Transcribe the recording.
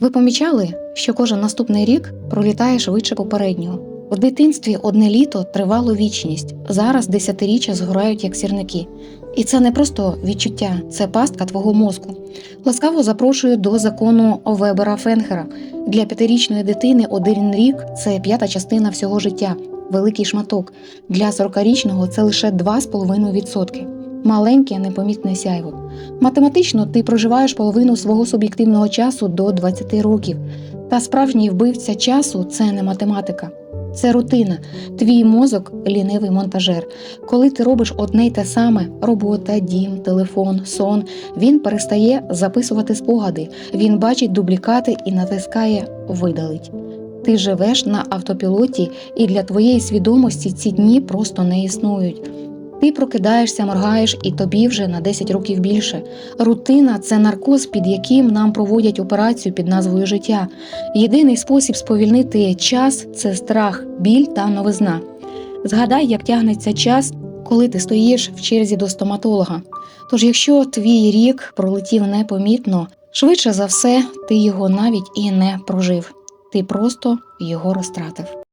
Ви помічали, що кожен наступний рік пролітає швидше попереднього. В дитинстві одне літо тривало вічність. Зараз десятиріччя згорають як сірники. І це не просто відчуття, це пастка твого мозку. Ласкаво запрошую до закону Вебера Фенхера. Для п'ятирічної дитини один рік це п'ята частина всього життя, великий шматок. Для 40-річного це лише 2,5%. Маленьке непомітне сяйво. Математично ти проживаєш половину свого суб'єктивного часу до 20 років. Та справжній вбивця часу це не математика, це рутина. Твій мозок лінивий монтажер. Коли ти робиш одне й те саме: робота, дім, телефон, сон, він перестає записувати спогади, він бачить дублікати і натискає видалить. Ти живеш на автопілоті, і для твоєї свідомості ці дні просто не існують. Ти прокидаєшся, моргаєш, і тобі вже на 10 років більше. Рутина це наркоз, під яким нам проводять операцію під назвою життя. Єдиний спосіб сповільнити час це страх, біль та новизна. Згадай, як тягнеться час, коли ти стоїш в черзі до стоматолога. Тож, якщо твій рік пролетів непомітно, швидше за все ти його навіть і не прожив. Ти просто його розтратив.